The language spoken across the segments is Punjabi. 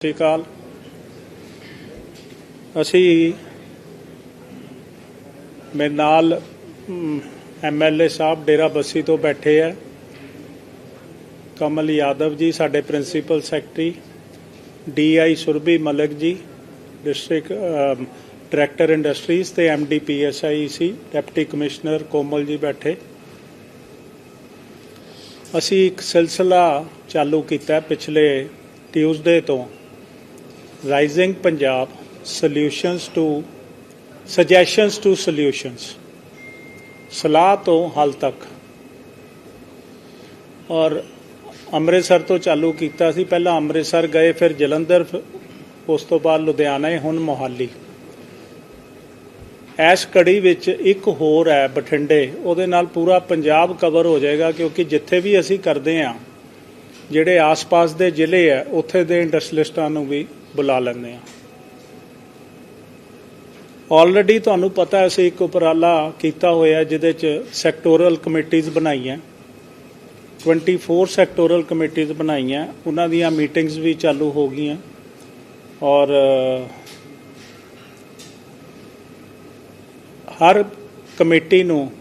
ਸਤਿ ਸ਼੍ਰੀ ਅਕਾਲ। ਅਸੀਂ ਮੇਰੇ ਨਾਲ ਐਮਐਲਏ ਸਾਹਿਬ ਡੇਰਾ ਬੱਸੀ ਤੋਂ ਬੈਠੇ ਆ। ਕਮਲ ਯਾਦਵ ਜੀ, ਸਾਡੇ principal secretary. DI Surbhi Malik ji district director industries ਤੇ MD PSI C, deputy commissioner Komal ji ਬੈਠੇ। ਅਸੀਂ ਇੱਕ ਸਿਲਸਿਲਾ ਚਾਲੂ ਕੀਤਾ ਪਿਛਲੇ ਟਿਊਜ਼ਡੇ ਤੋਂ। Rising Punjab solutions to suggestions to solutions ਸਲਾਹ ਤੋਂ ਹੱਲ ਤੱਕ। ਔਰ ਅੰਮ੍ਰਿਤਸਰ ਤੋਂ ਚਾਲੂ ਕੀਤਾ ਸੀ। ਪਹਿਲਾਂ ਅੰਮ੍ਰਿਤਸਰ ਗਏ, ਫਿਰ ਜਲੰਧਰ ਫਿਰ ਉਸ ਤੋਂ ਬਾਅਦ ਲੁਧਿਆਣਾ ਹੁਣ ਮੋਹਾਲੀ। ਐਸ ਕੜੀ ਵਿੱਚ ਇੱਕ ਹੋਰ ਹੈ ਬਠਿੰਡੇ, ਉਹਦੇ ਨਾਲ ਪੂਰਾ ਪੰਜਾਬ ਕਵਰ ਹੋ ਜਾਏਗਾ, ਕਿਉਂਕਿ ਜਿੱਥੇ ਵੀ ਅਸੀਂ ਕਰਦੇ ਆ ਜਿਹੜੇ ਆਸ-ਪਾਸ ਦੇ ਜ਼ਿਲ੍ਹੇ ਆ, ਉੱਥੇ ਦੇ ਇੰਡਸਟਰੀਲਿਸਟਾਂ ਨੂੰ ਵੀ ਬੁਲਾ ਲੈਂਦੇ ਆ ਆਲਰੇਡੀ ਤੁਹਾਨੂੰ ਪਤਾ ਅਸੀਂ ਇੱਕ ਉਪਰਾਲਾ ਕੀਤਾ ਹੋਇਆ ਜਿਹਦੇ ਚ ਸੈਕਟੋਰਲ ਕਮੇਟੀਆਂ ਬਣਾਈਆਂ। 24 ਸੈਕਟੋਰਲ ਕਮੇਟੀਆਂ ਬਣਾਈਆਂ। ਉਹਨਾਂ ਦੀਆਂ ਮੀਟਿੰਗਸ ਵੀ ਚਾਲੂ ਹੋ ਗਈਆਂ। ਔਰ, ਹਰ ਕਮੇਟੀ ਨੂੰ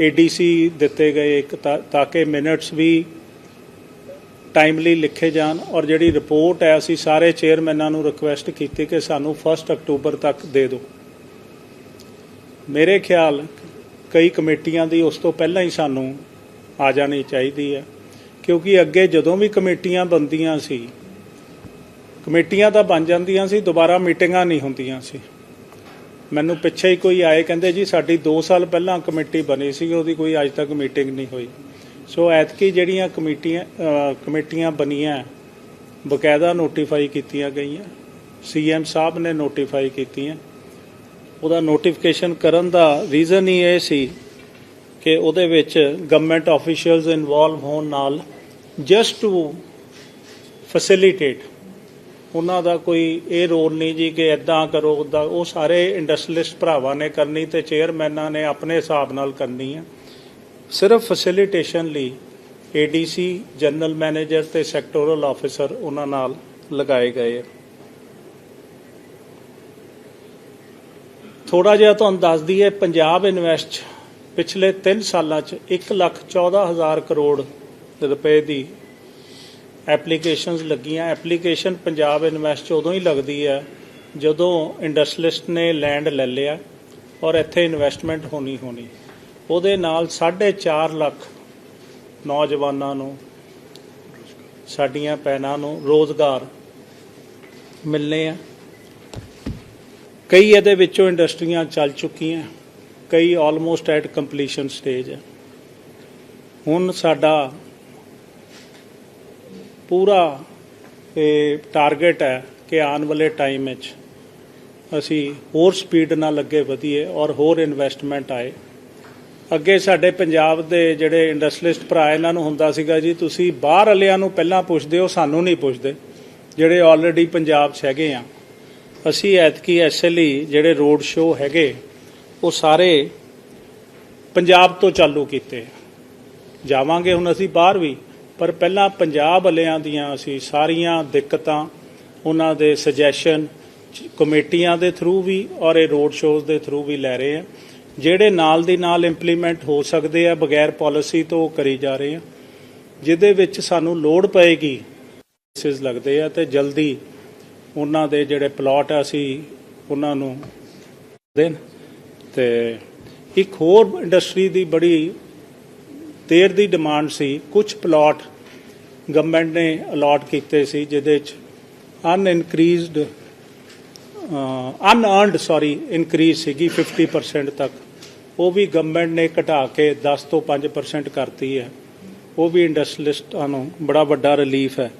ਏਡੀਸੀ ਦਿੱਤੇ ਗਏ ਇੱਕ ਤਾਂ ਤਾਂ ਕਿ ਮਿੰਟਸ ਵੀ ਟਾਈਮਲੀ ਲਿਖੇ ਜਾਣ ਔਰ ਜਿਹੜੀ ਰਿਪੋਰਟ ਹੈ, ਅਸੀਂ ਸਾਰੇ ਚੇਅਰਮੈਨਾਂ ਨੂੰ ਰਿਕੁਐਸਟ ਕੀਤੀ ਕਿ ਸਾਨੂੰ 1 ਅਕਤੂਬਰ ਤੱਕ ਦੇ ਦਿਓ। ਮੇਰੇ ਖਿਆਲ ਕਈ ਕਮੇਟੀਆਂ ਦੀ ਉਸ ਤੋਂ ਪਹਿਲਾਂ ਹੀ ਸਾਨੂੰ ਆ ਜਾਣੀ ਚਾਹੀਦੀ ਹੈ, ਕਿਉਂਕਿ ਅੱਗੇ ਜਦੋਂ ਵੀ ਕਮੇਟੀਆਂ ਬਣਦੀਆਂ ਸੀ, ਕਮੇਟੀਆਂ ਤਾਂ ਬਣ ਜਾਂਦੀਆਂ ਸੀ, ਦੁਬਾਰਾ ਮੀਟਿੰਗਾਂ ਨਹੀਂ ਹੁੰਦੀਆਂ ਸੀ। ਮੈਨੂੰ ਪਿੱਛੇ ਹੀ ਕੋਈ ਆਏ ਕਹਿੰਦੇ ਜੀ, ਸਾਡੀ 2 ਸਾਲ ਪਹਿਲਾਂ ਕਮੇਟੀ ਬਣੀ ਸੀ, ਉਹਦੀ ਕੋਈ ਅੱਜ ਤੱਕ ਮੀਟਿੰਗ ਨਹੀਂ ਹੋਈ। ਸੋ ਐਤਕੀ ਜਿਹੜੀਆਂ ਕਮੇਟੀਆਂ ਕਮੇਟੀਆਂ ਬਣੀਆਂ, ਬਕਾਇਦਾ ਨੋਟੀਫਾਈ ਕੀਤੀਆਂ ਗਈਆਂ ਸੀਐਮ ਸਾਹਿਬ ਨੇ ਨੋਟੀਫਾਈ ਕੀਤੀਆਂ। ਉਹਦਾ ਨੋਟੀਫਿਕੇਸ਼ਨ ਕਰਨ ਦਾ ਰੀਜ਼ਨ ਹੀ ਇਹ ਸੀ ਕਿ ਉਹਦੇ ਵਿੱਚ ਗਵਰਨਮੈਂਟ ਆਫੀਸ਼ੀਅਲਸ ਇਨਵੋਲਵ ਹੋਣ ਨਾਲ ਜਸਟ ਟੂ ਫੈਸਿਲਿਟੇਟ ਉਹਨਾਂ ਦਾ ਕੋਈ ਇਹ ਰੋਲ ਨਹੀਂ ਜੀ ਕਿ ਐਦਾਂ ਕਰੋ ਉਦਾਂ ਉਹ ਸਾਰੇ ਇੰਡਸਟਰੀਲਿਸਟ ਭਰਾਵਾਂ ਨੇ ਕਰਨੀ ਤੇ ਚੇਅਰਮੈਨਾਂ ਨੇ ਆਪਣੇ ਹਿਸਾਬ ਨਾਲ ਕਰਨੀ ਹੈ ਸਿਰਫ ਫੈਸਿਲਿਟੇਸ਼ਨ ਲਈ ਏਡੀਸੀ ਜਨਰਲ ਮੈਨੇਜਰ ਤੇ ਸੈਕਟੋਰਲ ਆਫੀਸਰ ਉਹਨਾਂ ਨਾਲ ਲਗਾਏ ਗਏ ਹੈ ਥੋੜਾ ਜਿਹਾ ਤੁਹਾਨੂੰ ਦੱਸ ਦਈਏ, ਪੰਜਾਬ ਇਨਵੈਸਟ ਪਿਛਲੇ 3 ਸਾਲਾਂ 'ਚ 114000 ਕਰੋੜ ਰੁਪਏ ਦੀ ਐਪਲੀਕੇਸ਼ਨਸ ਲੱਗੀਆਂ। ਐਪਲੀਕੇਸ਼ਨ ਪੰਜਾਬ ਇਨਵੈਸਟ 'ਚ ਉਦੋਂ ਹੀ ਲੱਗਦੀ ਹੈ ਜਦੋਂ ਇੰਡਸਟਰੀਲਿਸਟ ਨੇ ਲੈਂਡ ਲੈ ਲਿਆ ਔਰ ਇੱਥੇ ਇਨਵੈਸਟਮੈਂਟ ਹੋਣੀ ਹੋਣੀ। ਉਹਦੇ ਨਾਲ 4.5 ਲੱਖ ਨੌਜਵਾਨਾਂ ਨੂੰ, ਸਾਡੀਆਂ ਭੈਣਾਂ ਨੂੰ ਰੋਜ਼ਗਾਰ ਮਿਲਨੇ ਆ। ਕਈ ਇਹਦੇ ਵਿੱਚੋਂ ਇੰਡਸਟਰੀਆਂ ਚੱਲ ਚੁੱਕੀਆਂ, ਕਈ ਆਲਮੋਸਟ ਐਟ ਕੰਪਲੀਸ਼ਨ ਸਟੇਜ ਹੈ ਹੁਣ ਸਾਡਾ ਪੂਰਾ ਇਹ ਟਾਰਗੇਟ ਹੈ ਕਿ ਆਉਣ ਵਾਲੇ ਟਾਈਮ ਵਿੱਚ ਅਸੀਂ ਹੋਰ ਸਪੀਡ ਨਾਲ ਅੱਗੇ ਵਧੀਏ ਔਰ ਹੋਰ ਇਨਵੈਸਟਮੈਂਟ ਆਏ। ਅੱਗੇ ਸਾਡੇ ਪੰਜਾਬ ਦੇ ਜਿਹੜੇ ਇੰਡਸਟਰੀਲਿਸਟ ਭਰਾ ਇਹਨਾਂ ਨੂੰ ਹੁੰਦਾ ਸੀਗਾ ਜੀ, ਤੁਸੀਂ ਬਾਹਰ ਵਾਲਿਆਂ ਨੂੰ ਪਹਿਲਾਂ ਪੁੱਛਦੇ ਹੋ, ਸਾਨੂੰ ਨਹੀਂ ਪੁੱਛਦੇ। ਜਿਹੜੇ ਆਲਰੇਡੀ ਪੰਜਾਬ 'ਚ ਹੈਗੇ ਆ। ਅਸੀਂ ਐਤਕੀ ਐਸਐਲਈ ਜਿਹੜੇ ਰੋਡ ਸ਼ੋਅ ਹੈਗੇ, ਉਹ ਸਾਰੇ ਪੰਜਾਬ ਤੋਂ ਚਾਲੂ ਕੀਤੇ ਜਾਵਾਂਗੇ ਹੁਣ ਅਸੀਂ ਬਾਹਰ ਵੀ, ਪਰ ਪਹਿਲਾਂ ਪੰਜਾਬ ਵਾਲਿਆਂ ਦੀਆਂ ਅਸੀਂ ਸਾਰੀਆਂ ਦਿੱਕਤਾਂ, ਉਹਨਾਂ ਦੇ ਸੁਜੈਸ਼ਨ ਕਮੇਟੀਆਂ ਦੇ ਥਰੂ ਵੀ ਔਰ ਇਹ ਰੋਡ ਸ਼ੋਜ਼ ਦੇ ਥਰੂ ਵੀ ਲੈ ਰਹੇ ਆ। ਜਿਹੜੇ ਨਾਲ ਦੀ ਨਾਲ ਇੰਪਲੀਮੈਂਟ ਹੋ ਸਕਦੇ ਆ, ਬਗੈਰ ਪਾਲਿਸੀ ਤੋਂ ਉਹ ਕਰੀ ਜਾ ਰਹੇ ਆ, ਜਿਹਦੇ ਵਿੱਚ ਸਾਨੂੰ ਲੋੜ ਪਏਗੀ ਕੇਸਿਸ ਲੱਗਦੇ ਆ ਤੇ ਜਲਦੀ ਉਹਨਾਂ ਦੇ ਜਿਹੜੇ ਪਲਾਟ ਆ ਅਸੀਂ ਉਹਨਾਂ ਨੂੰ ਦੇਣ। ਤੇ ਇੱਕ ਹੋਰ ਇੰਡਸਟਰੀ ਦੀ ਬੜੀ ਦੇਰ ਦੀ ਡਿਮਾਂਡ ਸੀ ਕੁਝ ਪਲਾਟ ਗਵਰਨਮੈਂਟ ਨੇ ਅਲਾਟ ਕੀਤੇ ਸੀ, ਜਿਹਦੇ ਚ ਅਨ ਇਨਕਰੀਜ਼ਡ ਅਨਅਰਨਡ ਸੌਰੀ ਇਨਕਰੀਜ਼ ਸੀਗੀ 50% ਤੱਕ। ਉਹ ਵੀ ਗਵਰਨਮੈਂਟ ਨੇ ਘਟਾ ਕੇ 10 ਤੋਂ 5% ਕਰਤੀ ਹੈ। ਉਹ ਵੀ ਇੰਡਸਟਰੀਲਿਸਟਾਂ ਨੂੰ ਬੜਾ ਵੱਡਾ ਰਿਲੀਫ ਹੈ।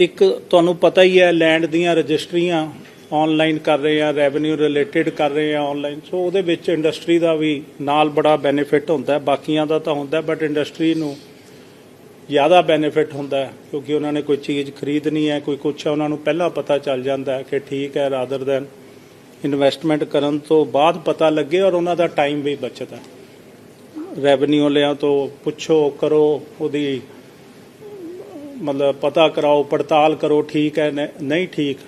ਇੱਕ ਤੁਹਾਨੂੰ ਪਤਾ ਹੀ ਹੈ ਲੈਂਡ ਦੀਆਂ ਰਜਿਸਟਰੀਆਂ ਆਨਲਾਈਨ ਕਰ ਰਹੇ ਆ ਰੈਵਨਿਊ ਰਿਲੇਟਡ ਕਰ ਰਹੇ ਆ ਆਨਲਾਈਨ ਸੋ ਉਹਦੇ ਵਿੱਚ ਇੰਡਸਟਰੀ ਦਾ ਵੀ ਨਾਲ ਬੜਾ ਬੈਨੀਫਿਟ ਹੁੰਦਾ ਬਾਕੀਆਂ ਦਾ ਤਾਂ ਹੁੰਦਾ ਬਟ ਇੰਡਸਟਰੀ ਨੂੰ ਜ਼ਿਆਦਾ ਬੈਨੀਫਿਟ ਹੁੰਦਾ ਕਿਉਂਕਿ ਉਹਨਾਂ ਨੇ ਕੋਈ ਚੀਜ਼ ਖਰੀਦਣੀ ਹੈ, ਕੋਈ ਕੁਛ ਹੈ, ਉਹਨਾਂ ਨੂੰ ਪਹਿਲਾਂ ਪਤਾ ਚੱਲ ਜਾਂਦਾ ਹੈ ਕਿ ਠੀਕ ਹੈ ਰਾਦਰ ਦੈਨ ਇਨਵੈਸਟਮੈਂਟ ਕਰਨ ਤੋਂ ਬਾਅਦ ਪਤਾ ਲੱਗੇ ਔਰ ਉਹਨਾਂ ਦਾ ਟਾਈਮ ਵੀ ਬਚਦਾ ਰੈਵਨਿਊ ਵਾਲਿਆਂ ਤੋਂ ਪੁੱਛੋ, ਕਰੋ, ਉਹਦੀ ਮਤਲਬ ਪਤਾ ਕਰਾਓ, ਪੜਤਾਲ ਕਰੋ, ਠੀਕ ਹੈ, ਨਹੀਂ ਠੀਕ,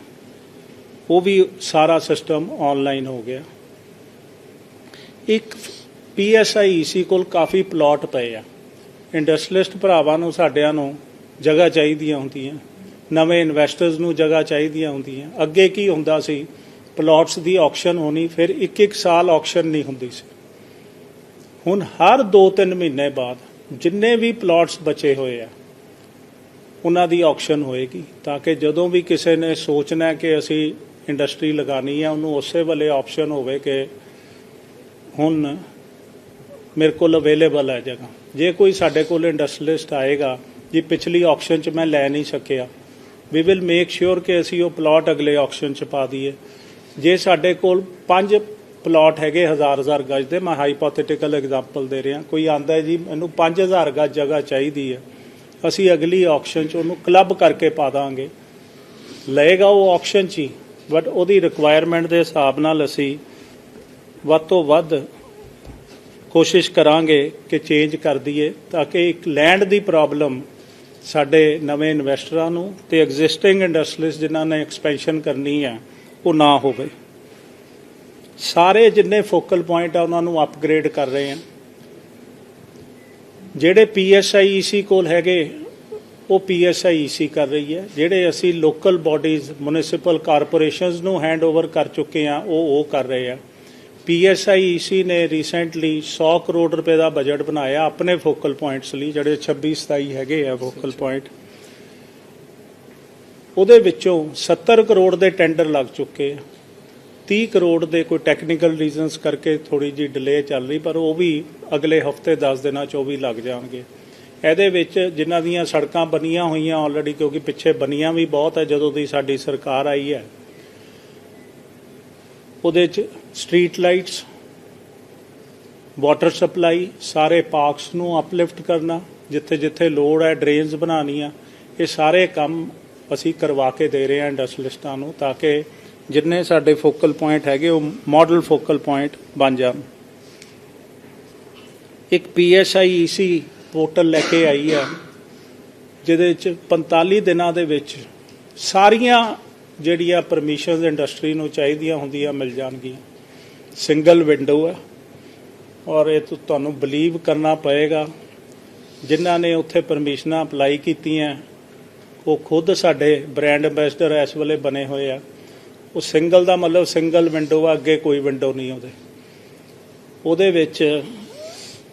ਉਹ ਵੀ ਸਾਰਾ ਸਿਸਟਮ ਆਨਲਾਈਨ ਹੋ ਗਿਆ। ਇੱਕ ਪੀਐਸਆਈਸੀ ਕੋਲ ਕਾਫੀ ਪਲਾਟ ਪਏ ਆ। ਇੰਡਸਟਰੀਲਿਸਟ ਭਰਾਵਾਂ ਨੂੰ, ਸਾਡਿਆਂ ਨੂੰ ਜਗ੍ਹਾ ਚਾਹੀਦੀਆਂ ਹੁੰਦੀਆਂ। ਨਵੇਂ ਇਨਵੈਸਟਰਸ ਨੂੰ ਜਗ੍ਹਾ ਚਾਹੀਦੀਆਂ ਹੁੰਦੀਆਂ। ਅੱਗੇ ਕੀ ਹੁੰਦਾ ਸੀ? ਪਲਾਟਸ ਦੀ ਆਕਸ਼ਨ ਹੋਣੀ, ਫਿਰ ਇੱਕ ਇੱਕ ਸਾਲ ਆਕਸ਼ਨ ਨਹੀਂ ਹੁੰਦੀ ਸੀ। ਹੁਣ ਹਰ 2-3 ਮਹੀਨੇ ਬਾਅਦ ਜਿੰਨੇ ਵੀ ਪਲਾਟਸ ਬਚੇ ਹੋਏ ਆ, ਉਹਨਾਂ ਦੀ ਆਕਸ਼ਨ ਹੋਏਗੀ। ਤਾਂ ਕਿ ਜਦੋਂ ਵੀ ਕਿਸੇ ਨੇ ਸੋਚਣਾ ਕਿ ਅਸੀਂ ਇੰਡਸਟਰੀ ਲਗਾਣੀ ਹੈ ਉਹਨੂੰ ਉਸੇ ਵੇਲੇ ਆਪਸ਼ਨ ਹੋਵੇ ਕਿ ਹੁਣ ਮੇਰੇ ਕੋਲ ਅਵੇਲੇਬਲ ਹੈ ਜਗ੍ਹਾ। ਜੇ ਕੋਈ ਸਾਡੇ ਕੋਲ ਇੰਡਸਟਰੀਲਿਸਟ ਆਏਗਾ, ਜੀ ਪਿਛਲੀ ਆਕਸ਼ਨ 'ਚ ਮੈਂ ਲੈ ਨਹੀਂ ਸਕਿਆ। ਵੀ ਵਿਲ ਮੇਕ ਸ਼ੋਰ ਕਿ ਅਸੀਂ ਉਹ ਪਲਾਟ ਅਗਲੇ ਆਕਸ਼ਨ 'ਚ ਪਾ ਦਈਏ। ਜੇ ਸਾਡੇ ਕੋਲ ਪੰਜ ਪਲਾਟ ਹੈਗੇ ਹਜ਼ਾਰ ਹਜ਼ਾਰ ਗਜ ਦੇ, ਮੈਂ ਹਾਈਪੋਥੈਟੀਕਲ ਐਗਜ਼ਾਮਪਲ ਦੇ ਰਿਹਾ। ਕੋਈ ਆਂਦਾ ਜੀ, ਮੈਨੂੰ 5000 ਗਜ ਜਗ੍ਹਾ ਚਾਹੀਦੀ ਹੈ। ਅਸੀਂ ਅਗਲੀ ਆਕਸ਼ਨ 'ਚ ਉਹਨੂੰ ਕਲੱਬ ਕਰਕੇ ਪਾ ਦਾਂਗੇ। ਲਏਗਾ ਉਹ ਆਕਸ਼ਨ 'ਚ ਹੀ ਬਟ ਉਹਦੀ ਰਿਕੁਆਇਰਮੈਂਟ ਦੇ ਹਿਸਾਬ ਨਾਲ ਅਸੀਂ ਵੱਧ ਤੋਂ ਵੱਧ ਕੋਸ਼ਿਸ਼ ਕਰਾਂਗੇ ਕਿ ਚੇਂਜ ਕਰ ਦਈਏ ਤਾਂ ਕਿ ਇੱਕ ਲੈਂਡ ਦੀ ਪ੍ਰੋਬਲਮ ਸਾਡੇ ਨਵੇਂ ਇਨਵੈਸਟਰਾਂ ਨੂੰ ਤੇ ਐਗਜ਼ਿਸਟਿੰਗ ਇੰਡਸਟਰੀਜ਼ ਜਿਨ੍ਹਾਂ ਨੇ ਐਕਸਪੈਂਸ਼ਨ ਕਰਨੀ ਹੈ, ਉਹ ਨਾ ਹੋਵੇ। ਸਾਰੇ ਜਿੰਨੇ ਫੋਕਲ ਪੁਆਇੰਟ ਆ, ਉਹਨਾਂ ਨੂੰ ਅਪਗ੍ਰੇਡ ਕਰ ਰਹੇ ਹਾਂ ਜਿਹੜੇ ਪੀਐਸਆਈਈਸੀ ਕੋਲ ਹੈਗੇ, ਉਹ ਪੀਐਸਆਈਈਸੀ ਕਰ ਰਹੀ ਹੈ। ਜਿਹੜੇ ਅਸੀਂ ਲੋਕਲ ਬਾਡੀਜ਼ ਮਿਊਨਿਸਪਲ ਕਾਰਪੋਰੇਸ਼ਨਸ ਨੂੰ ਹੈਂਡਓਵਰ ਕਰ ਚੁੱਕੇ ਆ ਉਹ ਉਹ ਕਰ ਰਹੇ ਆ। ਪੀਐਸਆਈਈਸੀ ਨੇ ਰੀਸੈਂਟਲੀ 100 ਕਰੋੜ ਰੁਪਏ ਦਾ ਬਜਟ ਬਣਾਇਆ ਆਪਣੇ ਫੋਕਲ ਪੁਆਇੰਟਸ ਲਈ, ਜਿਹੜੇ 26 27 ਹੈਗੇ ਆ ਫੋਕਲ ਪੁਆਇੰਟ ਉਹਦੇ ਵਿੱਚੋਂ 70 ਕਰੋੜ ਦੇ ਟੈਂਡਰ ਲੱਗ ਚੁੱਕੇ ਆ। 30 ਕਰੋੜ ਦੇ ਕੋਈ ਟੈਕਨੀਕਲ ਰੀਜ਼ਨਸ ਕਰਕੇ ਥੋੜੀ ਜੀ ਡਿਲੇ ਚੱਲ ਰਹੀ, ਪਰ ਉਹ ਵੀ ਅਗਲੇ ਹਫ਼ਤੇ 10 ਦਿਨਾਂ 'ਚ ਉਹ ਵੀ ਲੱਗ ਜਾਣਗੇ। ਇਹਦੇ ਵਿੱਚ ਜਿਨ੍ਹਾਂ ਦੀਆਂ ਸੜਕਾਂ ਬਣੀਆਂ ਹੋਈਆਂ ਆਲਰੇਡੀ ਕਿਉਂਕਿ ਪਿੱਛੇ ਬਣੀਆਂ ਵੀ ਬਹੁਤ ਹੈ ਜਦੋਂ ਦੀ ਸਾਡੀ ਸਰਕਾਰ ਆਈ ਹੈ ਉਹਦੇ 'ਚ ਸਟਰੀਟ ਲਾਈਟਸ ਵਾਟਰ ਸਪਲਾਈ ਸਾਰੇ ਪਾਰਕਸ ਨੂੰ ਅਪਲਿਫਟ ਕਰਨਾ, ਜਿੱਥੇ ਜਿੱਥੇ ਲੋੜ ਹੈ ਡਰੇਨਸ ਬਣਾਉਣੀਆਂ, ਇਹ ਸਾਰੇ ਕੰਮ ਅਸੀਂ ਕਰਵਾ ਕੇ ਦੇ ਰਹੇ ਹਾਂ ਇੰਡਸਟਰੀਲਿਸਟਾਂ ਨੂੰ, ਤਾਂ ਕਿ ਜਿੰਨੇ ਸਾਡੇ ਫੋਕਲ ਪੁਆਇੰਟ ਹੈਗੇ, ਉਹ ਮਾਡਲ ਫੋਕਲ ਪੁਆਇੰਟ ਬਣ ਜਾਣ। ਇੱਕ ਪੀਐਸਆਈਈਸੀ ਪੋਰਟਲ ਲੈ ਕੇ ਆਈ ਆ, ਜਿਹਦੇ ਵਿੱਚ 45 ਦਿਨਾਂ ਦੇ ਵਿੱਚ ਸਾਰੀਆਂ ਜਿਹੜੀਆਂ ਪਰਮਿਸ਼ਨਸ ਇੰਡਸਟਰੀ ਨੂੰ ਚਾਹੀਦੀਆਂ ਹੁੰਦੀਆਂ ਮਿਲ ਜਾਣਗੀਆਂ। ਸਿੰਗਲ ਵਿੰਡੋ ਆ ਔਰ ਇਹ ਤੁ- ਤੁਹਾਨੂੰ ਬਲੀਵ ਕਰਨਾ ਪਏਗਾ। ਜਿਨ੍ਹਾਂ ਨੇ ਉੱਥੇ ਪਰਮਿਸ਼ਨਾਂ ਅਪਲਾਈ ਕੀਤੀਆਂ, ਉਹ ਖੁਦ ਸਾਡੇ ਬ੍ਰਾਂਡ ਐਂਬੈਸਡਰ ਇਸ ਵੇਲੇ ਬਣੇ ਹੋਏ ਆ। ਉਹ ਸਿੰਗਲ ਦਾ ਮਤਲਬ ਸਿੰਗਲ ਵਿੰਡੋ ਆ, ਅੱਗੇ ਕੋਈ ਵਿੰਡੋ ਨਹੀਂ ਉਹਦੇ ਉਹਦੇ ਵਿੱਚ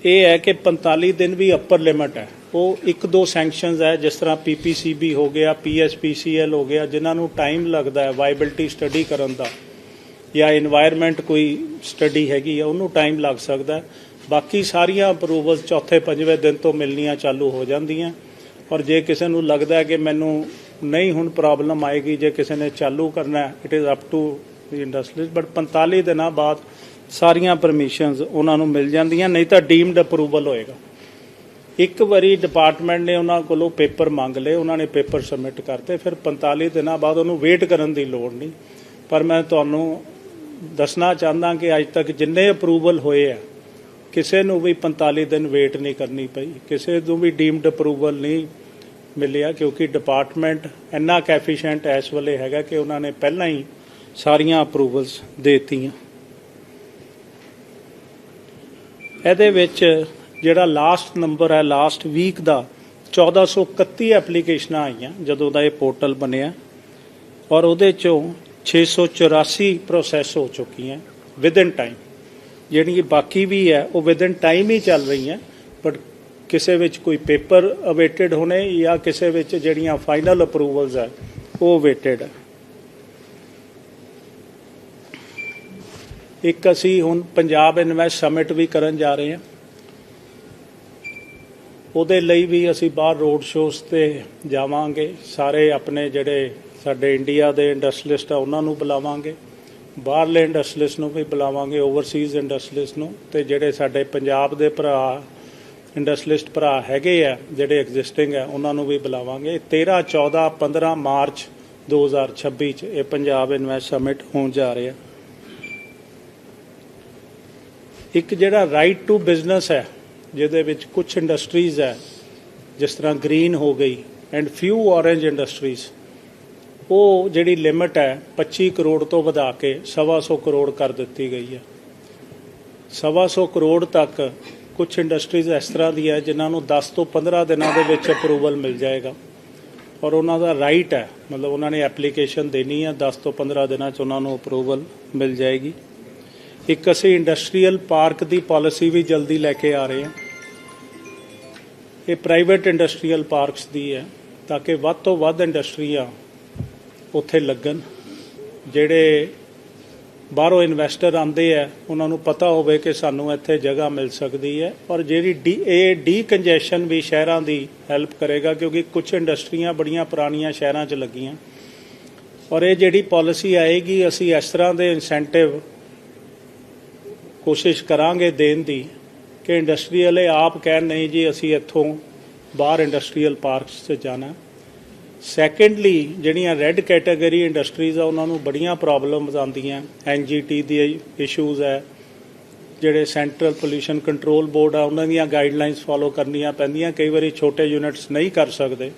ਇਹ ਹੈ ਕਿ 45 ਦਿਨ ਵੀ ਅਪਰ ਲਿਮਟ ਹੈ। ਉਹ ਇੱਕ ਦੋ ਸੈਂਕਸ਼ਨਸ ਹੈ, ਜਿਸ ਤਰ੍ਹਾਂ ਪੀਪੀਸੀਬੀ ਹੋ ਗਿਆ ਪੀਐਸਪੀਸੀਐਲ ਹੋ ਗਿਆ, ਜਿਨ੍ਹਾਂ ਨੂੰ ਟਾਈਮ ਲੱਗਦਾ ਹੈ ਵਾਇਬਿਲਟੀ ਸਟੱਡੀ ਕਰਨ ਦਾ, ਜਾਂ এনवायरमेंट ਕੋਈ ਸਟੱਡੀ ਹੈਗੀ ਆ ਉਹਨੂੰ ਟਾਈਮ ਲੱਗ ਸਕਦਾ ਬਾਕੀ ਸਾਰੀਆਂ ਅਪਰੂਵਲ ਚੌਥੇ ਪੰਜਵੇਂ ਦਿਨ ਤੋਂ ਮਿਲਣੀਆਂ ਚਾਲੂ ਹੋ ਜਾਂਦੀਆਂ। ਔਰ ਜੇ ਕਿਸੇ ਨੂੰ ਲੱਗਦਾ ਹੈ ਕਿ ਮੈਨੂੰ ਨਹੀਂ ਹੁਣ ਪ੍ਰੋਬਲਮ ਆਏਗੀ, ਜੇ ਕਿਸੇ ਨੇ ਚਾਲੂ ਕਰਨਾ it is up to the industries but 45 ਦਿਨਾਂ ਬਾਅਦ ਸਾਰੀਆਂ ਪਰਮਿਸ਼ਨਸ ਉਹਨਾਂ ਨੂੰ ਮਿਲ ਜਾਂਦੀਆਂ, ਨਹੀਂ ਤਾਂ ਡੀਮਡ ਅਪਰੂਵਲ ਹੋਏਗਾ। ਇੱਕ ਵਾਰੀ ਡਿਪਾਰਟਮੈਂਟ ਨੇ ਉਹਨਾਂ ਕੋਲੋਂ ਪੇਪਰ ਮੰਗ ਲਏ, ਉਹਨਾਂ ਨੇ ਪੇਪਰ ਸਬਮਿਟ ਕਰਤੇ, ਫਿਰ 45 ਦਿਨਾਂ ਬਾਅਦ ਉਹਨੂੰ ਵੇਟ ਕਰਨ ਦੀ ਲੋੜ ਨਹੀਂ। ਪਰ ਮੈਂ ਤੁਹਾਨੂੰ ਦੱਸਣਾ ਚਾਹੁੰਦਾ ਕਿ ਅੱਜ ਤੱਕ ਜਿੰਨੇ ਅਪਰੂਵਲ ਹੋਏ ਆ, ਕਿਸੇ ਨੂੰ ਵੀ 45 ਦਿਨ ਵੇਟ ਨਹੀਂ ਕਰਨੀ ਪਈ, ਕਿਸੇ ਨੂੰ ਵੀ ਡੀਮਡ ਅਪਰੂਵਲ ਨਹੀਂ ਮਿਲਿਆ, ਕਿਉਂਕਿ ਡਿਪਾਰਟਮੈਂਟ ਇੰਨਾ ਕੈਫੀਸ਼ੀਐਂਟ ਇਸ ਵੇਲੇ ਹੈਗਾ ਕਿ ਉਹਨਾਂ ਨੇ ਪਹਿਲਾਂ ਹੀ ਸਾਰੀਆਂ ਅਪਰੂਵਲਸ ਦੇਤੀਆਂ। ਇਹਦੇ ਵਿੱਚ ਜਿਹੜਾ ਲਾਸਟ ਨੰਬਰ ਹੈ ਲਾਸਟ ਵੀਕ ਦਾ 1431 ਐਪਲੀਕੇਸ਼ਨਾਂ ਆਈਆਂ ਜਦੋਂ ਦਾ ਇਹ ਪੋਰਟਲ ਬਣਿਆ। ਔਰ ਉਹਦੇ ਚੋਂ 684 ਪ੍ਰੋਸੈਸ ਹੋ ਚੁੱਕੀਆਂ ਵਿਦ ਇਨ ਟਾਈਮ ਜਿਹੜੀ ਬਾਕੀ ਵੀ ਹੈ, ਉਹ ਵਿਦ ਇਨ ਟਾਈਮ ਹੀ ਚੱਲ ਰਹੀਆਂ ਬਟ ਕਿਸੇ ਵਿੱਚ ਕੋਈ ਪੇਪਰ ਅਵੇਟਡ ਹੋਣੇ ਜਾਂ ਕਿਸੇ ਵਿੱਚ ਜਿਹੜੀਆਂ ਫਾਈਨਲ ਅਪਰੂਵਲਸ ਹੈ, ਉਹ ਅਵੇਟਡ ਹੈ। ਇੱਕ ਅਸੀਂ ਹੁਣ ਪੰਜਾਬ ਇਨਵੈਸਟ ਸਮਿਟ ਵੀ ਕਰਨ ਜਾ ਰਹੇ ਹਾਂ। ਉਹਦੇ ਲਈ ਵੀ ਅਸੀਂ ਬਾਹਰ ਰੋਡ ਸ਼ੋਜ਼ ਤੇ ਜਾਵਾਂਗੇ। ਸਾਰੇ ਆਪਣੇ ਜਿਹੜੇ ਸਾਡੇ ਇੰਡੀਆ ਦੇ ਇੰਡਸਟਰੀਲਿਸਟ ਆ, ਉਹਨਾਂ ਨੂੰ ਬੁਲਾਵਾਂਗੇ। ਬਾਹਰਲੇ ਇੰਡਸਟਰੀਲਿਸਟ ਨੂੰ ਵੀ ਬੁਲਾਵਾਂਗੇ ਓਵਰਸੀਜ਼ ਇੰਡਸਟਰੀਲਿਸਟ ਨੂੰ। ਤੇ ਜਿਹੜੇ ਸਾਡੇ ਪੰਜਾਬ ਦੇ ਭਰਾ ਇੰਡਸਟਰੀਲਿਸਟ ਭਰਾ ਹੈਗੇ ਆ, ਜਿਹੜੇ ਐਗਜ਼ਿਸਟਿੰਗ ਆ, ਉਹਨਾਂ ਨੂੰ ਵੀ ਬੁਲਾਵਾਂਗੇ। 13 14 15 ਮਾਰਚ 2026 ਚ ਇਹ ਪੰਜਾਬ ਇਨਵੈਸਟ ਸਮਿਟ ਹੋਣ ਜਾ ਰਿਹਾ ਇੱਕ ਜਿਹੜਾ ਰਾਈਟ ਟੂ ਬਿਜ਼ਨਸ ਹੈ ਜਿਹਦੇ ਵਿੱਚ ਕੁਝ ਇੰਡਸਟਰੀਜ਼ ਹੈ, ਜਿਸ ਤਰ੍ਹਾਂ ਗ੍ਰੀਨ ਹੋ ਗਈ ਐਂਡ ਫਿਊ ਔਰੇਂਜ ਇੰਡਸਟਰੀਜ਼ ਉਹ ਜਿਹੜੀ ਲਿਮਟ ਹੈ 25 ਕਰੋੜ ਤੋਂ ਵਧਾ ਕੇ 125 ਕਰੋੜ ਕਰ ਦਿੱਤੀ ਗਈ ਹੈ। 125 ਕਰੋੜ ਤੱਕ ਕੁਝ ਇੰਡਸਟਰੀਜ਼ ਇਸ ਤਰ੍ਹਾਂ ਦੀ ਹੈ, ਜਿਨ੍ਹਾਂ ਨੂੰ 10 ਤੋਂ 15 ਦਿਨਾਂ ਦੇ ਵਿੱਚ ਅਪਰੂਵਲ ਮਿਲ ਜਾਏਗਾ। ਔਰ ਉਹਨਾਂ ਦਾ ਰਾਈਟ ਹੈ, ਮਤਲਬ ਉਹਨਾਂ ਨੇ ਐਪਲੀਕੇਸ਼ਨ ਦੇਣੀ ਹੈ 10 ਤੋਂ 15 ਦਿਨਾਂ 'ਚ ਉਹਨਾਂ ਨੂੰ ਅਪਰੂਵਲ ਮਿਲ ਜਾਏਗੀ। ਇੱਕ ਅਸੀਂ ਇੰਡਸਟਰੀਅਲ ਪਾਰਕ ਦੀ ਪਾਲਿਸੀ ਵੀ ਜਲਦੀ ਲੈ ਕੇ ਆ ਰਹੇ ਹਾਂ। ਇਹ ਪ੍ਰਾਈਵੇਟ ਇੰਡਸਟਰੀਅਲ ਪਾਰਕਸ ਦੀ ਹੈ, ਤਾਂ ਕਿ ਵੱਧ ਤੋਂ ਵੱਧ ਇੰਡਸਟਰੀਆਂ ਉੱਥੇ ਲੱਗਣ, ਜਿਹੜੇ ਬਾਹਰੋਂ ਇਨਵੈਸਟਰ ਆਉਂਦੇ ਆ ਉਹਨਾਂ ਨੂੰ ਪਤਾ ਹੋਵੇ ਕਿ ਸਾਨੂੰ ਇੱਥੇ ਜਗ੍ਹਾ ਮਿਲ ਸਕਦੀ ਹੈ, ਔਰ ਜਿਹੜੀ ਡੀ, ਇਹ ਡੀ ਕੰਜੈਸ਼ਨ ਵੀ ਸ਼ਹਿਰਾਂ ਦੀ ਹੈਲਪ ਕਰੇਗਾ, ਕਿਉਂਕਿ ਕੁਝ ਇੰਡਸਟਰੀਆਂ ਬੜੀਆਂ ਪੁਰਾਣੀਆਂ ਸ਼ਹਿਰਾਂ 'ਚ ਲੱਗੀਆਂ। ਔਰ ਇਹ ਜਿਹੜੀ ਪਾਲਿਸੀ ਆਏਗੀ, ਅਸੀਂ ਇਸ ਤਰ੍ਹਾਂ ਦੇ ਇਨਸੈਂਟਿਵ ਕੋਸ਼ਿਸ਼ ਕਰਾਂਗੇ ਦੇਣ ਦੀ ਕਿ ਇੰਡਸਟਰੀ ਵਾਲੇ ਆਪ ਕਹਿਣ ਨਹੀਂ ਜੀ, ਅਸੀਂ ਇੱਥੋਂ ਬਾਹਰ ਇੰਡਸਟਰੀਅਲ ਪਾਰਕਸ 'ਚ ਜਾਣਾ। ਸੈਕੰਡਲੀ ਜਿਹੜੀਆਂ ਰੈੱਡ ਕੈਟਾਗਰੀ ਇੰਡਸਟਰੀਜ਼ ਆ, ਉਹਨਾਂ ਨੂੰ ਬੜੀਆਂ ਪ੍ਰੋਬਲਮਸ ਆਉਂਦੀਆਂ। ਐਨਜੀਟੀ ਦੀ ਇਸ਼ੂਜ਼ ਹੈ। ਜਿਹੜੇ ਸੈਂਟਰਲ ਪੋਲੂਸ਼ਨ ਕੰਟਰੋਲ ਬੋਰਡ ਆ, ਉਹਨਾਂ ਦੀਆਂ ਗਾਈਡਲਾਈਨਸ ਫਾਲੋ ਕਰਨੀਆਂ ਪੈਂਦੀਆਂ। ਕਈ ਵਾਰੀ ਛੋਟੇ ਯੂਨਿਟਸ ਨਹੀਂ ਕਰ ਸਕਦੇ।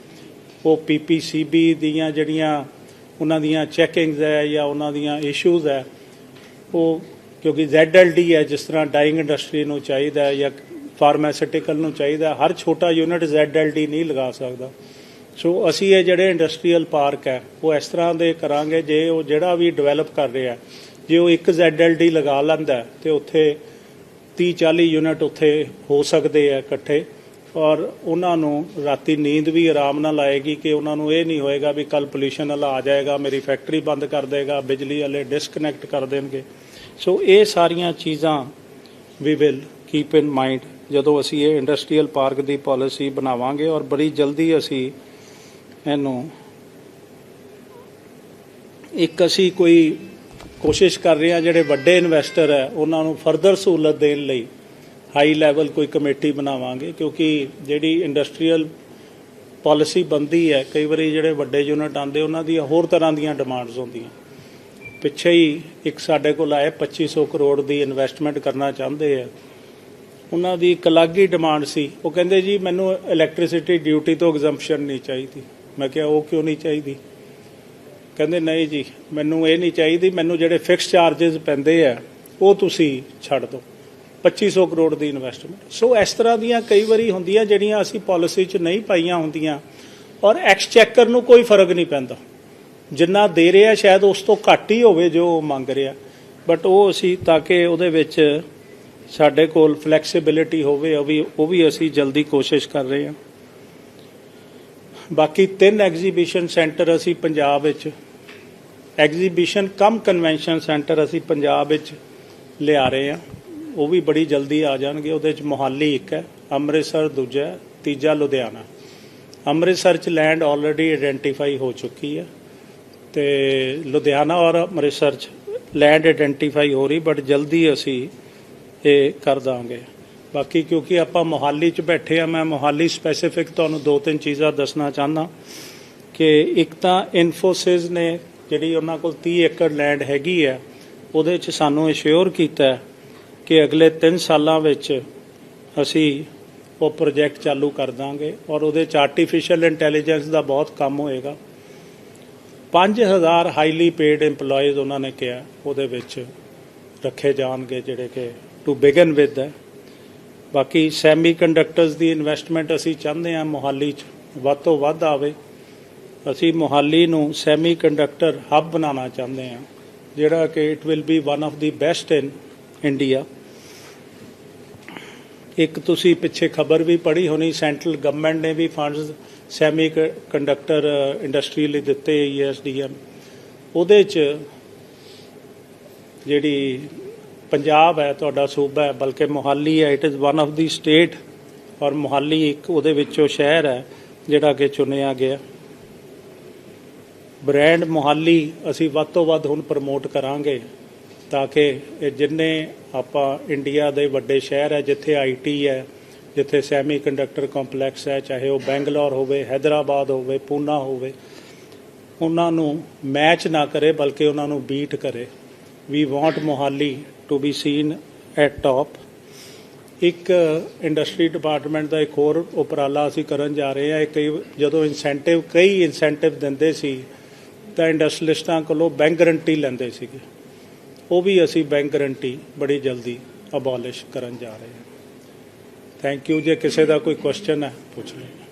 ਉਹ ਪੀਪੀਸੀਬੀ ਦੀਆਂ ਜਿਹੜੀਆਂ ਉਹਨਾਂ ਦੀਆਂ ਚੈਕਿੰਗਸ ਹੈ ਜਾਂ ਉਹਨਾਂ ਦੀਆਂ ਇਸ਼ੂਜ਼ ਹੈ, ਉਹ ਕਿਉਂਕਿ ZLD ਹੈ ਜਿਸ ਤਰ੍ਹਾਂ ਡਾਈਂਗ ਇੰਡਸਟਰੀ ਨੂੰ ਚਾਹੀਦਾ ਜਾਂ ਫਾਰਮਾਸਿਊਟੀਕਲ ਨੂੰ ਚਾਹੀਦਾ ਹਰ ਛੋਟਾ ਯੂਨਿਟ ZLD ਨਹੀਂ ਲਗਾ ਸਕਦਾ। ਸੋ ਅਸੀਂ ਇਹ ਜਿਹੜੇ ਇੰਡਸਟਰੀਅਲ ਪਾਰਕ ਹੈ ਉਹ ਇਸ ਤਰ੍ਹਾਂ ਦੇ ਕਰਾਂਗੇ ਜੇ ਉਹ ਜਿਹੜਾ ਵੀ ਡਿਵੈਲਪ ਕਰ ਰਿਹਾ ਜੇ ਉਹ ਇੱਕ ZLD ਲਗਾ ਲੈਂਦਾ ਹੈ, ਤੇ ਉੱਥੇ 30 40 ਯੂਨਿਟ ਉੱਥੇ ਹੋ ਸਕਦੇ ਆ ਇਕੱਠੇ। ਔਰ ਉਹਨਾਂ ਨੂੰ ਰਾਤੀ ਨੀਂਦ ਵੀ ਆਰਾਮ ਨਾਲ ਆਏਗੀ ਕਿ ਉਹਨਾਂ ਨੂੰ ਇਹ ਨਹੀਂ ਹੋਏਗਾ ਵੀ ਕੱਲ ਪੋਲੂਸ਼ਨ ਵਾਲਾ ਆ ਜਾਏਗਾ ਮੇਰੀ ਫੈਕਟਰੀ ਬੰਦ ਕਰ ਦੇਗਾ ਬਿਜਲੀ ਵਾਲੇ ਡਿਸਕਨੈਕਟ ਕਰ ਦੇਣਗੇ। ਸੋ ਇਹ ਸਾਰੀਆਂ ਚੀਜ਼ਾਂ we will keep in mind ਜਦੋਂ ਅਸੀਂ ਇਹ ਇੰਡਸਟਰੀਅਲ ਪਾਰਕ ਦੀ ਪਾਲਿਸੀ ਬਣਾਵਾਂਗੇ ਔਰ ਬੜੀ ਜਲਦੀ ਅਸੀਂ ਇਹਨੂੰ ਇੱਕ ਅਸੀਂ ਕੋਈ ਕੋਸ਼ਿਸ਼ ਕਰ ਰਹੇ ਹਾਂ, ਜਿਹੜੇ ਵੱਡੇ ਇਨਵੈਸਟਰ ਹੈ, ਉਹਨਾਂ ਨੂੰ ਫਰਦਰ ਸਹੂਲਤ ਦੇਣ ਲਈ ਹਾਈ ਲੈਵਲ ਕੋਈ ਕਮੇਟੀ ਬਣਾਵਾਂਗੇ ਕਿਉਂਕਿ ਜਿਹੜੀ ਇੰਡਸਟਰੀਅਲ ਪਾਲਿਸੀ ਬੰਦੀ ਹੈ, ਕਈ ਵਾਰੀ ਜਿਹੜੇ ਵੱਡੇ ਯੂਨਿਟ ਆਉਂਦੇ, ਉਹਨਾਂ ਦੀਆਂ ਹੋਰ ਤਰ੍ਹਾਂ ਦੀਆਂ ਡਿਮਾਂਡਸ ਹੁੰਦੀਆਂ। ਪਿੱਛੇ ਹੀ ਇੱਕ ਸਾਡੇ ਕੋਲ ਆਏ 2500 ਕਰੋੜ ਦੀ ਇਨਵੈਸਟਮੈਂਟ ਕਰਨਾ ਚਾਹੁੰਦੇ ਆ। ਉਹਨਾਂ ਦੀ ਇੱਕ ਅਲੱਗ ਹੀ ਡਿਮਾਂਡ ਸੀ। ਉਹ ਕਹਿੰਦੇ ਜੀ, ਮੈਨੂੰ ਇਲੈਕਟ੍ਰਿਸਿਟੀ ਡਿਊਟੀ ਤੋਂ ਐਗਜੰਪਸ਼ਨ ਨਹੀਂ ਚਾਹੀਦੀ। ਮੈਂ ਕਿਹਾ, ਉਹ ਕਿਉਂ ਨਹੀਂ ਚਾਹੀਦੀ? ਕਹਿੰਦੇ, ਨਹੀਂ ਜੀ, ਮੈਨੂੰ ਇਹ ਨਹੀਂ ਚਾਹੀਦੀ। ਮੈਨੂੰ ਜਿਹੜੇ ਫਿਕਸ ਚਾਰजेस ਪੈਂਦੇ ਆ, ਉਹ ਤੁਸੀਂ ਛੱਡ ਦਿਓ। 2500 ਕਰੋੜ ਦੀ ਇਨਵੈਸਟਮੈਂਟ ਸੋ ਇਸ ਤਰ੍ਹਾਂ ਦੀਆਂ ਕਈ ਵਾਰੀ ਹੁੰਦੀਆਂ, ਜਿਹੜੀਆਂ ਅਸੀਂ ਪਾਲਿਸੀ 'ਚ ਨਹੀਂ ਪਾਈਆਂ ਹੁੰਦੀਆਂ, ਔਰ ਐਕਸਚੈਕਰ ਨੂੰ ਕੋਈ ਫ਼ਰਕ ਨਹੀਂ ਪੈਂਦਾ। ਜਿੰਨਾ ਦੇ ਰਿਹਾ, ਸ਼ਾਇਦ ਉਸ ਤੋਂ ਘੱਟ ਹੀ ਹੋਵੇ ਜੋ ਉਹ ਮੰਗ ਰਿਹਾ। ਬਟ ਉਹ ਅਸੀਂ ਤਾਂ ਕਿ ਉਹਦੇ ਵਿੱਚ ਸਾਡੇ ਕੋਲ ਫਲੈਕਸੀਬਿਲਿਟੀ ਹੋਵੇ, ਉਹ ਵੀ ਉਹ ਵੀ ਅਸੀਂ ਜਲਦੀ ਕੋਸ਼ਿਸ਼ ਕਰ ਰਹੇ ਹਾਂ। ਬਾਕੀ ਤਿੰਨ ਐਗਜ਼ੀਬਿਸ਼ਨ ਸੈਂਟਰ ਅਸੀਂ ਪੰਜਾਬ ਵਿੱਚ ਐਗਜ਼ੀਬਿਸ਼ਨ ਕਮ ਕਨਵੈਨਸ਼ਨ ਸੈਂਟਰ ਅਸੀਂ ਪੰਜਾਬ ਵਿੱਚ ਲਿਆ ਰਹੇ ਹਾਂ। ਉਹ ਵੀ ਬੜੀ ਜਲਦੀ ਆ ਜਾਣਗੇ। ਉਹਦੇ ਵਿੱਚ ਮੋਹਾਲੀ ਇੱਕ ਹੈ, ਅੰਮ੍ਰਿਤਸਰ ਦੂਜਾ ਤੀਜਾ ਲੁਧਿਆਣਾ। ਅੰਮ੍ਰਿਤਸਰ ਚ ਲੈਂਡ ਆਲਰੇਡੀ ਆਇਡੈਂਟੀਫਾਈ ਹੋ ਚੁੱਕੀ ਹੈ। ਤੇ ਲੁਧਿਆਣਾ ਔਰ ਅੰਮ੍ਰਿਤਸਰ ਚ ਲੈਂਡ ਆਇਡੈਂਟੀਫਾਈ ਹੋ ਰਹੀ ਬਟ ਜਲਦੀ ਅਸੀਂ ਇਹ ਕਰ ਦਾਂਗੇ। ਬਾਕੀ ਕਿਉਂਕਿ ਆਪਾਂ ਮੋਹਾਲੀ ਚ ਬੈਠੇ ਆ, ਮੈਂ ਮੋਹਾਲੀ ਸਪੈਸੀਫਿਕ ਤੁਹਾਨੂੰ ਦੋ ਤਿੰਨ ਚੀਜ਼ਾਂ ਦੱਸਣਾ ਚਾਹੁੰਦਾ ਕਿ ਇੱਕ ਤਾਂ ਇਨਫੋਸਿਸ ਨੇ ਜਿਹੜੀ ਉਹਨਾਂ ਕੋਲ 30 ਏਕੜ ਲੈਂਡ ਹੈਗੀ ਹੈ ਉਹਦੇ ਚ ਸਾਨੂੰ ਅਸ਼ੋਰ ਕੀਤਾ ਕਿ ਅਗਲੇ 3 ਸਾਲਾਂ ਵਿੱਚ ਅਸੀਂ ਉਹ ਪ੍ਰੋਜੈਕਟ ਚਾਲੂ ਕਰ ਦਾਂਗੇ ਔਰ ਉਹਦੇ ਚ ਆਰਟੀਫੀਸ਼ੀਅਲ ਇੰਟੈਲੀਜੈਂਸ ਦਾ ਬਹੁਤ ਕੰਮ ਹੋਏਗਾ। 5000 ਹਾਈਲੀ ਪੇਡ EMPLOYEES ਉਹਨਾਂ ਨੇ ਕਿਹਾ, ਉਹਦੇ ਵਿੱਚ ਰੱਖੇ ਜਾਣਗੇ ਜਿਹੜੇ ਕਿ ਟੂ ਬਿਗਨ ਵਿਦ ਹੈ। ਬਾਕੀ ਸੈਮੀ ਕੰਡਕਟਰਸ ਦੀ ਇਨਵੈਸਟਮੈਂਟ ਅਸੀਂ ਚਾਹੁੰਦੇ ਹਾਂ ਮੋਹਾਲੀ 'ਚ ਵੱਧ ਤੋਂ ਵੱਧ ਆਵੇ। ਅਸੀਂ ਮੋਹਾਲੀ ਨੂੰ ਸੈਮੀ ਕੰਡਕਟਰ ਹੱਬ ਬਣਾਉਣਾ ਚਾਹੁੰਦੇ ਹਾਂ, ਜਿਹੜਾ ਕਿ it will be one of the best in India ਇੱਕ ਤੁਸੀਂ ਪਿੱਛੇ ਖਬਰ ਵੀ ਪੜ੍ਹੀ ਹੋਣੀ, ਸੈਂਟਰਲ ਗਵਰਨਮੈਂਟ ਨੇ ਵੀ ਫੰਡਸ ਸੈਮੀ ਕੰਡਕਟਰ ਇੰਡਸਟਰੀ ਲਈ ਦਿੱਤੇ ਈਐਸਡੀਐਮ ਉਹਦੇ 'ਚ ਜਿਹੜੀ ਪੰਜਾਬ ਹੈ, ਤੁਹਾਡਾ ਸੂਬਾ ਹੈ, ਬਲਕਿ ਮੋਹਾਲੀ ਹੈ it is one of the state ਔਰ ਮੋਹਾਲੀ ਇੱਕ ਉਹਦੇ ਵਿੱਚੋਂ ਸ਼ਹਿਰ ਹੈ, ਜਿਹੜਾ ਕਿ ਚੁਣਿਆ ਗਿਆ। ਬ੍ਰਾਂਡ ਮੋਹਾਲੀ ਅਸੀਂ ਵੱਧ ਤੋਂ ਵੱਧ ਹੁਣ ਪ੍ਰਮੋਟ ਕਰਾਂਗੇ, ਤਾਂ ਕਿ ਇਹ ਜਿੰਨੇ ਆਪਾਂ ਇੰਡੀਆ ਦੇ ਵੱਡੇ ਸ਼ਹਿਰ ਹੈ, ਜਿੱਥੇ ਆਈਟੀ ਹੈ ਜਿੱਥੇ ਸੈਮੀ ਕੰਡਕਟਰ ਕੰਪਲੈਕਸ ਹੈ, ਚਾਹੇ ਉਹ ਬੈਂਗਲੌਰ ਹੋਵੇ ਹైదరాబాద్ ਹੋਵੇ, ਪੂਨਾ ਹੋਵੇ, ਉਹਨਾਂ ਨੂੰ ਮੈਚ ਨਾ ਕਰੇ, ਬਲਕਿ ਉਹਨਾਂ ਨੂੰ ਬੀਟ ਕਰੇ। We want Mohali to be seen at top ਇੱਕ ਇੰਡਸਟਰੀ ਡਿਪਾਰਟਮੈਂਟ ਦਾ ਇੱਕ ਹੋਰ ਉਪਰਾਲਾ ਅਸੀਂ ਕਰਨ ਜਾ ਰਹੇ ਹਾਂ ਕਈ ਜਦੋਂ ਇਨਸੈਂਟਿਵ ਕਈ ਇਨਸੈਂਟਿਵ ਦਿੰਦੇ ਸੀ, ਤਾਂ ਇੰਡਸਟਰੀਸਟਾਂ ਕੋਲੋਂ ਬੈਂਕ ਗਰੰਟੀ ਲੈਂਦੇ ਸੀਗੇ। ਉਹ ਵੀ ਅਸੀਂ ਬੈਂਕ ਗਰੰਟੀ ਬੜੀ ਜਲਦੀ ਅਬੋਲਿਸ਼ ਕਰਨ ਜਾ ਰਹੇ ਹਾਂ। ਥੈਂਕ ਯੂ ਜੇ ਕਿਸੇ ਦਾ ਕੋਈ ਕੁਐਸਚਨ ਹੈ ਪੁੱਛ ਲਓ।